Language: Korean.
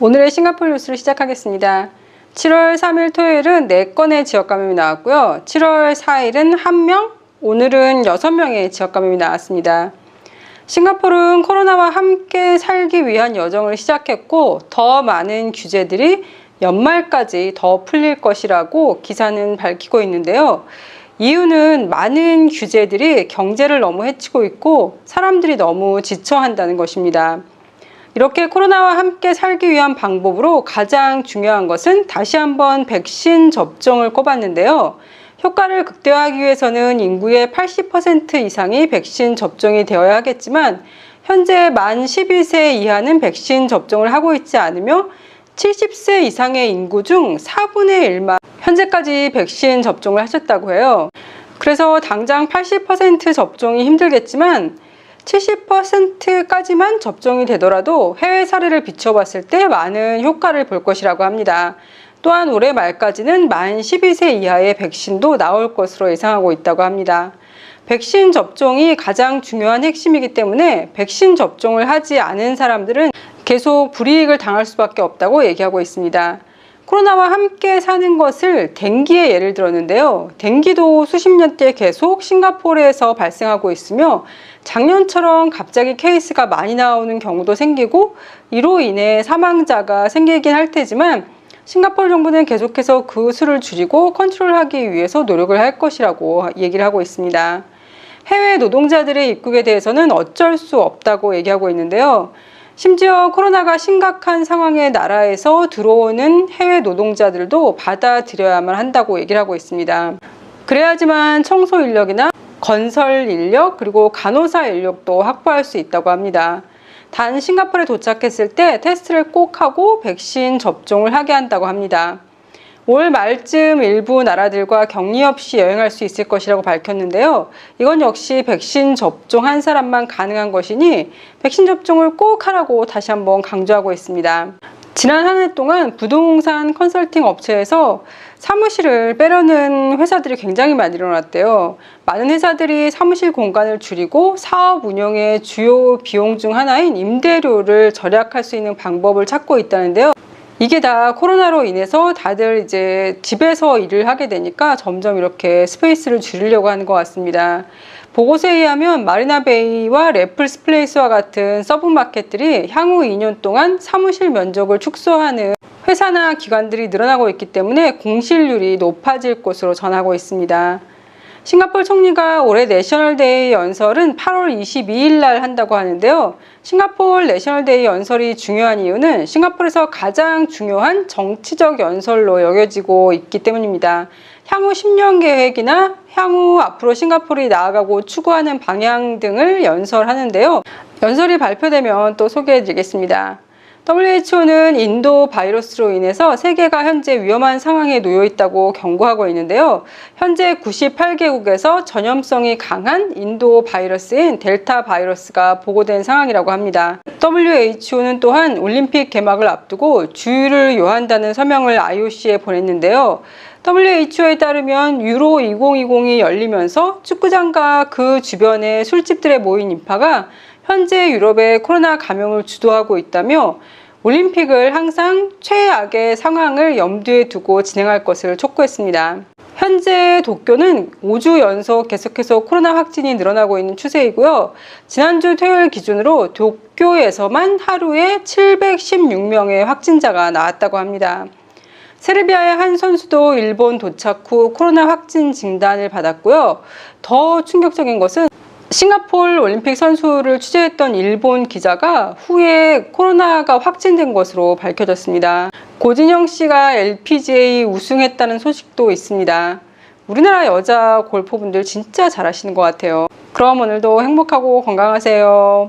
오늘의 싱가포르 뉴스를 시작하겠습니다. 7월 3일 토요일은 4건의 지역 감염이 나왔고요. 7월 4일은 1명, 오늘은 6명의 지역 감염이 나왔습니다. 싱가포르는 코로나와 함께 살기 위한 여정을 시작했고 더 많은 규제들이 연말까지 더 풀릴 것이라고 기사는 밝히고 있는데요. 이유는 많은 규제들이 경제를 너무 해치고 있고 사람들이 너무 지쳐한다는 것입니다. 이렇게 코로나와 함께 살기 위한 방법으로 가장 중요한 것은 다시 한번 백신 접종을 꼽았는데요. 효과를 극대화하기 위해서는 인구의 80% 이상이 백신 접종이 되어야 하겠지만 현재 만 12세 이하는 백신 접종을 하고 있지 않으며 70세 이상의 인구 중 4분의 1만 현재까지 백신 접종을 하셨다고 해요. 그래서 당장 80% 접종이 힘들겠지만 70%까지만 접종이 되더라도 해외 사례를 비춰봤을 때 많은 효과를 볼 것이라고 합니다. 또한 올해 말까지는 만 12세 이하의 백신도 나올 것으로 예상하고 있다고 합니다. 백신 접종이 가장 중요한 핵심이기 때문에 백신 접종을 하지 않은 사람들은 계속 불이익을 당할 수밖에 없다고 얘기하고 있습니다. 코로나와 함께 사는 것을 댕기의 예를 들었는데요. 댕기도 수십 년째 계속 싱가포르에서 발생하고 있으며 작년처럼 갑자기 케이스가 많이 나오는 경우도 생기고 이로 인해 사망자가 생기긴 할 테지만 싱가포르 정부는 계속해서 그 수를 줄이고 컨트롤하기 위해서 노력을 할 것이라고 얘기를 하고 있습니다. 해외 노동자들의 입국에 대해서는 어쩔 수 없다고 얘기하고 있는데요. 심지어 코로나가 심각한 상황의 나라에서 들어오는 해외 노동자들도 받아들여야만 한다고 얘기를 하고 있습니다. 그래야지만 청소 인력이나 건설 인력 그리고 간호사 인력도 확보할 수 있다고 합니다. 단 싱가포르에 도착했을 때 테스트를 꼭 하고 백신 접종을 하게 한다고 합니다. 올 말쯤 일부 나라들과 격리 없이 여행할 수 있을 것이라고 밝혔는데요. 이건 역시 백신 접종 한 사람만 가능한 것이니 백신 접종을 꼭 하라고 다시 한번 강조하고 있습니다. 지난 한 해 동안 부동산 컨설팅 업체에서 사무실을 빼려는 회사들이 굉장히 많이 일어났대요. 많은 회사들이 사무실 공간을 줄이고 사업 운영의 주요 비용 중 하나인 임대료를 절약할 수 있는 방법을 찾고 있다는데요. 이게 다 코로나로 인해서 다들 이제 집에서 일을 하게 되니까 점점 이렇게 스페이스를 줄이려고 하는 것 같습니다. 보고서에 의하면 마리나베이와 레플스 플레이스와 같은 서브마켓들이 향후 2년 동안 사무실 면적을 축소하는 회사나 기관들이 늘어나고 있기 때문에 공실률이 높아질 것으로 전하고 있습니다. 싱가포르 총리가 올해 내셔널데이 연설은 8월 22일 날 한다고 하는데요. 싱가포르 내셔널데이 연설이 중요한 이유는 싱가포르에서 가장 중요한 정치적 연설로 여겨지고 있기 때문입니다. 향후 10년 계획이나 향후 앞으로 싱가포르이 나아가고 추구하는 방향 등을 연설하는데요. 연설이 발표되면 또 소개해 드리겠습니다. WHO는 인도 바이러스로 인해서 세계가 현재 위험한 상황에 놓여 있다고 경고하고 있는데요. 현재 98개국에서 전염성이 강한 인도 바이러스인 델타 바이러스가 보고된 상황이라고 합니다. WHO는 또한 올림픽 개막을 앞두고 주의를 요한다는 서명을 IOC에 보냈는데요. WHO에 따르면 유로 2020이 열리면서 축구장과 그 주변의 술집들에 모인 인파가 현재 유럽의 코로나 감염을 주도하고 있다며 올림픽을 항상 최악의 상황을 염두에 두고 진행할 것을 촉구했습니다. 현재 도쿄는 5주 연속 계속해서 코로나 확진이 늘어나고 있는 추세이고요. 지난주 토요일 기준으로 도쿄에서만 하루에 716명의 확진자가 나왔다고 합니다. 세르비아의 한 선수도 일본 도착 후 코로나 확진 진단을 받았고요. 더 충격적인 것은 싱가포르 올림픽 선수를 취재했던 일본 기자가 후에 코로나가 확진된 것으로 밝혀졌습니다. 고진영 씨가 LPGA 우승했다는 소식도 있습니다. 우리나라 여자 골퍼분들 진짜 잘하시는 것 같아요. 그럼 오늘도 행복하고 건강하세요.